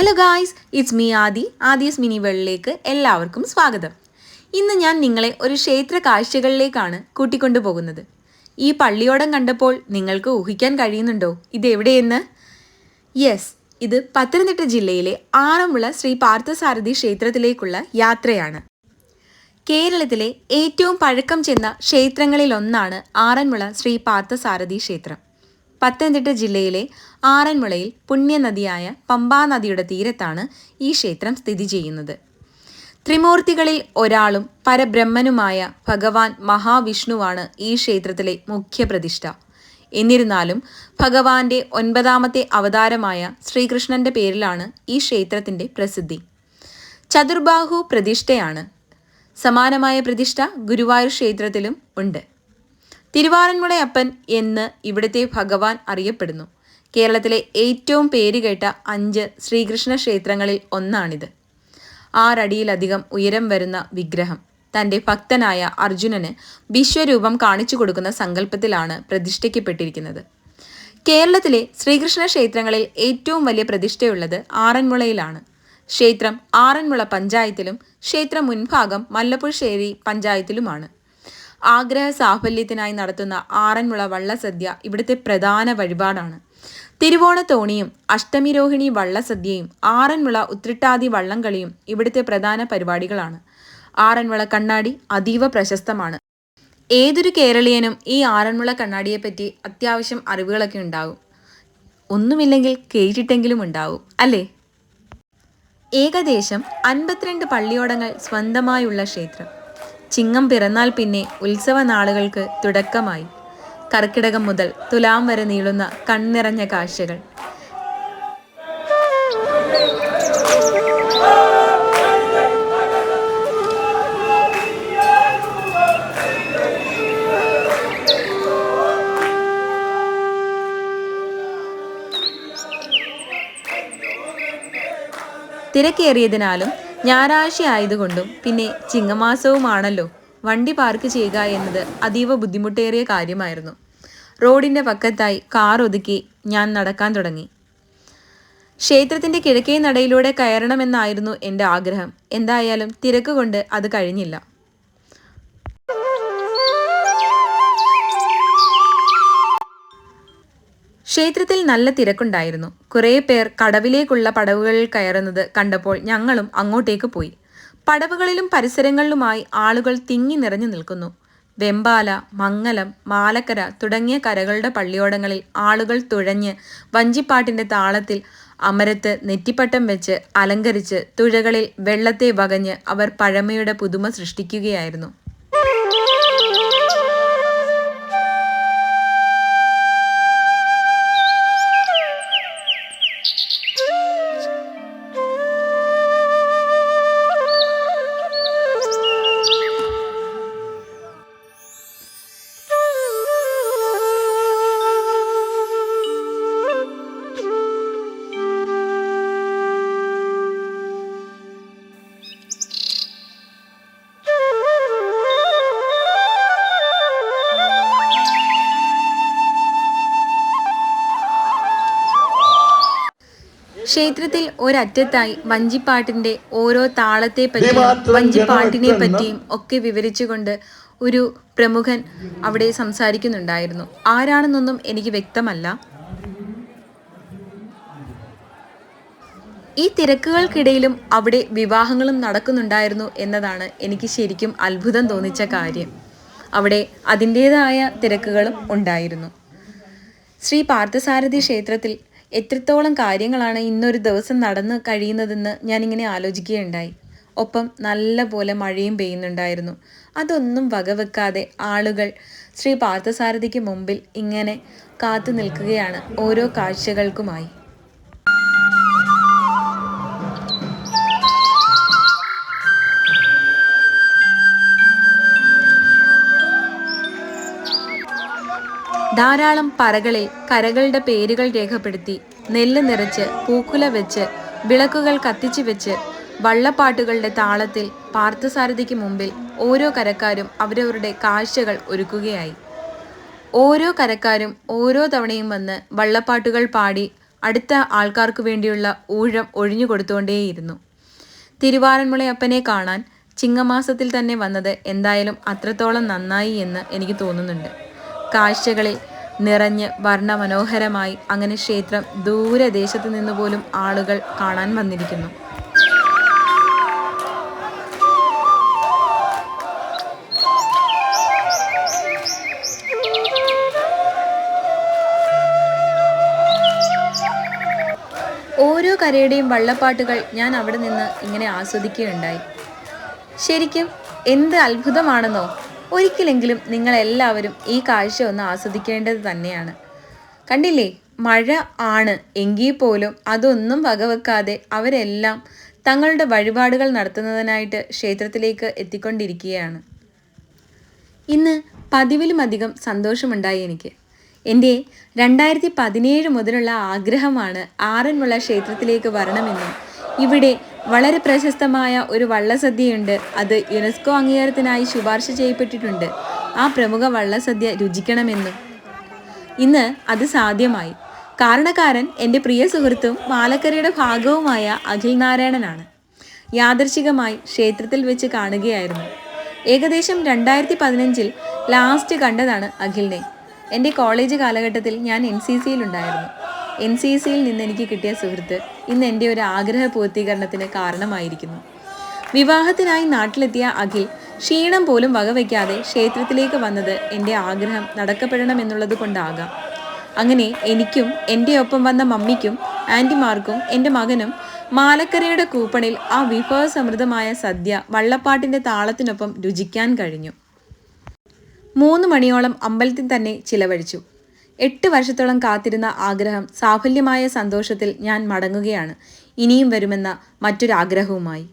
Hello guys it's me Aadi Aadi's mini വേൾഡിലേക്ക് എല്ലാവർക്കും സ്വാഗതം. ഇന്ന് ഞാൻ നിങ്ങളെ ഒരു ക്ഷേത്ര കാഴ്ചകളിലേക്കാണ് കൂട്ടിക്കൊണ്ടു പോകുന്നത് ഈ പള്ളിയോടം കണ്ടപ്പോൾ നിങ്ങൾക്ക് ഊഹിക്കാൻ കഴിയുന്നുണ്ടോ? ഇത് എവിടെയെന്ന്? യെസ് ഇത് പത്തനംതിട്ട ജില്ലയിലെ ആറന്മുള ശ്രീ പാർത്ഥസാരഥി ക്ഷേത്രത്തിലേക്കുള്ള യാത്രയാണ്. കേരളത്തിലെ ഏറ്റവും പഴക്കം ചെന്ന ക്ഷേത്രങ്ങളിലൊന്നാണ് ആറന്മുള ശ്രീ പാർത്ഥസാരഥി ക്ഷേത്രം. പത്തനംതിട്ട ജില്ലയിലെ ആറന്മുളയിൽ പുണ്യനദിയായ പമ്പാ നദിയുടെ തീരത്താണ് ഈ ക്ഷേത്രം സ്ഥിതി ചെയ്യുന്നത്. ത്രിമൂർത്തികളിൽ ഒരാളും പരബ്രഹ്മനുമായ ഭഗവാൻ മഹാവിഷ്ണുവാണ് ഈ ക്ഷേത്രത്തിലെ മുഖ്യ പ്രതിഷ്ഠ. എന്നിരുന്നാലും ഭഗവാന്റെ ഒൻപതാമത്തെ അവതാരമായ ശ്രീകൃഷ്ണന്റെ പേരിലാണ് ഈ ക്ഷേത്രത്തിന്റെ പ്രസിദ്ധി. ചതുർബാഹു പ്രതിഷ്ഠയാണ്. സമാനമായ പ്രതിഷ്ഠ ഗുരുവായൂർ ക്ഷേത്രത്തിലും ഉണ്ട്. തിരുവാറന്മുളയപ്പൻ എന്ന് ഇവിടുത്തെ ഭഗവാൻ അറിയപ്പെടുന്നു. കേരളത്തിലെ ഏറ്റവും പേരുകേട്ട അഞ്ച് ശ്രീകൃഷ്ണ ക്ഷേത്രങ്ങളിൽ ഒന്നാണിത്. ആറടിയിലധികം ഉയരം വരുന്ന വിഗ്രഹം. തന്റെ ഭക്തനായ അർജുനന് വിശ്വരൂപം കാണിച്ചു കൊടുക്കുന്ന സങ്കല്പത്തിലാണ് പ്രതിഷ്ഠിക്കപ്പെട്ടിരിക്കുന്നത്. കേരളത്തിലെ ശ്രീകൃഷ്ണ ക്ഷേത്രങ്ങളിൽ ഏറ്റവും വലിയ പ്രതിഷ്ഠയുള്ളത് ആറന്മുളയിലാണ്. ക്ഷേത്രം ആറന്മുള പഞ്ചായത്തിലും ക്ഷേത്ര മുൻഭാഗം മല്ലപ്പുഴശ്ശേരി പഞ്ചായത്തിലുമാണ്. ആഗ്രഹ സാഫല്യത്തിനായി നടത്തുന്ന ആറന്മുള വള്ളസദ്യ ഇവിടുത്തെ പ്രധാന വഴിപാടാണ്. തിരുവോണത്തോണിയും അഷ്ടമിരോഹിണി വള്ളസദ്യയും ആറന്മുള ഉത്രിട്ടാതി വള്ളംകളിയും ഇവിടുത്തെ പ്രധാന പരിപാടികളാണ്. ആറന്മുള കണ്ണാടി അതീവ പ്രശസ്തമാണ്. ഏതൊരു കേരളീയനും ഈ ആറന്മുള കണ്ണാടിയെപ്പറ്റി അത്യാവശ്യം അറിവുകളൊക്കെ ഉണ്ടാകും ഒന്നുമില്ലെങ്കിൽ കേട്ടിട്ടെങ്കിലും ഉണ്ടാവും അല്ലേ? ഏകദേശം അൻപത്തിരണ്ട് പള്ളിയോടങ്ങൾ സ്വന്തമായുള്ള ക്ഷേത്രം. ചിങ്ങം പിറന്നാൽ പിന്നെ ഉത്സവ നാളുകൾക്ക് തുടക്കമായി. കർക്കിടകം മുതൽ തുലാം വരെ നീളുന്ന കണ്ണിറഞ്ഞ കാഴ്ചകൾ. തിരക്കേറിയതിനാലും ഞായറാഴ്ച ആയതുകൊണ്ടും പിന്നെ ചിങ്ങമാസവുമാണല്ലോ വണ്ടി പാർക്ക് ചെയ്യുക എന്നത് അതീവ ബുദ്ധിമുട്ടേറിയ കാര്യമായിരുന്നു. റോഡിന്റെ പക്കത്തായി കാർ ഒതുക്കി ഞാൻ നടക്കാൻ തുടങ്ങി. ക്ഷേത്രത്തിന്റെ കിഴക്കേ നടയിലൂടെ കയറണമെന്നായിരുന്നു എന്റെ ആഗ്രഹം. എന്തായാലും തിരക്ക് കൊണ്ട് അത് കഴിഞ്ഞില്ല. ക്ഷേത്രത്തിൽ നല്ല തിരക്കുണ്ടായിരുന്നു. കുറേ പേർ കടവിലേക്കുള്ള പടവുകളിൽ കയറുന്നത് കണ്ടപ്പോൾ ഞങ്ങളും അങ്ങോട്ടേക്ക് പോയി. പടവുകളിലും പരിസരങ്ങളിലുമായി ആളുകൾ തിങ്ങി നിറഞ്ഞു നിൽക്കുന്നു. വെമ്പാല മംഗലം മാലക്കര തുടങ്ങിയ കരകളുടെ പള്ളിയോടങ്ങളിൽ ആളുകൾ തുഴഞ്ഞ് വഞ്ചിപ്പാട്ടിന്റെ താളത്തിൽ അമരത്ത് നെറ്റിപ്പട്ടം വെച്ച് അലങ്കരിച്ച് തുഴകളിൽ വെള്ളത്തെ വകഞ്ഞ് അവർ പഴമയുടെ പുതുമ സൃഷ്ടിക്കുകയായിരുന്നു. ക്ഷേത്രത്തിൽ ഒരറ്റത്തായി വഞ്ചിപ്പാട്ടിന്റെ ഓരോ താളത്തെ പറ്റിയും വഞ്ചിപ്പാട്ടിനെ പറ്റിയും ഒക്കെ വിവരിച്ചുകൊണ്ട് ഒരു പ്രമുഖൻ അവിടെ സംസാരിക്കുന്നുണ്ടായിരുന്നു. ആരാണെന്നൊന്നും എനിക്ക് വ്യക്തമല്ല. ഈ തിരക്കുകൾക്കിടയിലും അവിടെ വിവാഹങ്ങളും നടക്കുന്നുണ്ടായിരുന്നു എന്നതാണ് എനിക്ക് ശരിക്കും അത്ഭുതം തോന്നിച്ച കാര്യം. അവിടെ അതിന്റേതായ തിരക്കുകളും ഉണ്ടായിരുന്നു. ശ്രീ പാർത്ഥസാരഥി ക്ഷേത്രത്തിൽ എത്രത്തോളം കാര്യങ്ങളാണ് ഇന്നൊരു ദിവസം നടന്നു കഴിയുന്നതെന്ന് ഞാനിങ്ങനെ ആലോചിക്കുകയുണ്ടായി. ഒപ്പം നല്ല പോലെ മഴയും പെയ്യുന്നുണ്ടായിരുന്നു. അതൊന്നും വകവെക്കാതെ ആളുകൾ ശ്രീ പാർത്ഥസാരഥിക്ക് മുമ്പിൽ ഇങ്ങനെ കാത്തു നിൽക്കുകയാണ് ഓരോ കാഴ്ചകൾക്കുമായി. ധാരാളം പറകളിൽ കരകളുടെ പേരുകൾ രേഖപ്പെടുത്തി നെല്ല് നിറച്ച് പൂക്കുല വെച്ച് വിളക്കുകൾ കത്തിച്ചു വെച്ച് വള്ളപ്പാട്ടുകളുടെ താളത്തിൽ പാർത്ഥസാരഥിക്ക് മുമ്പിൽ ഓരോ കരക്കാരും അവരവരുടെ കാഴ്ചകൾ ഒരുക്കുകയായി. ഓരോ കരക്കാരും ഓരോ തവണയും വന്ന് വള്ളപ്പാട്ടുകൾ പാടി അടുത്ത ആൾക്കാർക്ക് വേണ്ടിയുള്ള ഊഴം ഒഴിഞ്ഞു കൊടുത്തുകൊണ്ടേയിരുന്നു. തിരുവാറന്മുളയപ്പനെ കാണാൻ ചിങ്ങമാസത്തിൽ തന്നെ വന്നത് എന്തായാലും അത്രത്തോളം നന്നായി എന്ന് എനിക്ക് തോന്നുന്നുണ്ട്. കാഴ്ചകളിൽ നിറഞ്ഞ് വർണമനോഹരമായി അങ്ങനെ ക്ഷേത്രം ദൂരദേശത്തു നിന്ന് പോലും ആളുകൾ കാണാൻ വന്നിരിക്കുന്നു. ഓരോ കരയുടെയും വള്ളപ്പാട്ടുകൾ ഞാൻ അവിടെ നിന്ന് ഇങ്ങനെ ആസ്വദിക്കുകയുണ്ടായി. ശരിക്കും എന്ത് അത്ഭുതമാണെന്നോ? ഒരിക്കലെങ്കിലും നിങ്ങൾ എല്ലാവരും ഈ കാഴ്ച ഒന്ന് ആസ്വദിക്കേണ്ടത് തന്നെയാണ്. കണ്ടില്ലേ? മഴ ആണ്. എങ്കിൽ പോലും അതൊന്നും വകവെക്കാതെ അവരെല്ലാം തങ്ങളുടെ വഴിപാടുകൾ നടത്തുന്നതിനായിട്ട് ക്ഷേത്രത്തിലേക്ക് എത്തിക്കൊണ്ടിരിക്കുകയാണ്. ഇന്ന് പതിവിലുമധികം സന്തോഷമുണ്ടായി എനിക്ക്. എന്റെ രണ്ടായിരത്തി പതിനേഴ് മുതലുള്ള ആഗ്രഹമാണ് ആറന്മുള ക്ഷേത്രത്തിലേക്ക് വരണമെന്നും. ഇവിടെ വളരെ പ്രശസ്തമായ ഒരു വള്ളസദ്യയുണ്ട്. അത് യുനെസ്കോ അംഗീകാരത്തിനായി ശുപാർശ ചെയ്യപ്പെട്ടിട്ടുണ്ട്. ആ പ്രമുഖ വള്ളസദ്യ രുചിക്കണമെന്നും. ഇന്ന് അത് സാധ്യമായി. കാരണക്കാരൻ എന്റെ പ്രിയ സുഹൃത്തും മാലക്കരയുടെ ഭാഗവുമായ അഖിൽ നാരായണനാണ്. യാദർശികമായി ക്ഷേത്രത്തിൽ വെച്ച് കാണുകയായിരുന്നു. ഏകദേശം രണ്ടായിരത്തി പതിനഞ്ചിൽ ലാസ്റ്റ് കണ്ടതാണ് അഖിലിനെ. എന്റെ കോളേജ് കാലഘട്ടത്തിൽ ഞാൻ എൻ സി സിയിലുണ്ടായിരുന്നു എൻ സി സിയിൽ നിന്ന് എനിക്ക് കിട്ടിയ സുഹൃത്ത് ഇന്ന് എന്റെ ഒരു ആഗ്രഹ പൂർത്തീകരണത്തിന് കാരണമായിരിക്കുന്നു. വിവാഹത്തിനായി നാട്ടിലെത്തിയ അഖിൽ ക്ഷീണം പോലും വകവയ്ക്കാതെ ക്ഷേത്രത്തിലേക്ക് വന്നത് എന്റെ ആഗ്രഹം നടക്കപ്പെടണമെന്നുള്ളത് കൊണ്ടാകാം അങ്ങനെ എനിക്കും എന്റെ ഒപ്പം വന്ന മമ്മിക്കും ആന്റിമാർക്കും എന്റെ മകനും മാലക്കരയുടെ കൂപ്പണിൽ ആ വിഭവസമൃദ്ധമായ സദ്യ വള്ളപ്പാട്ടിന്റെ താളത്തിനൊപ്പം രുചിക്കാൻ കഴിഞ്ഞു. മൂന്ന് മണിയോളം അമ്പലത്തിൽ തന്നെ ചിലവഴിച്ചു. എട്ട് വർഷത്തോളം കാത്തിരുന്ന ആഗ്രഹം സാഫല്യമായ സന്തോഷത്തിൽ ഞാൻ മടങ്ങുകയാണ്. ഇനിയും വരുമെന്ന മറ്റൊരാഗ്രഹവുമായി.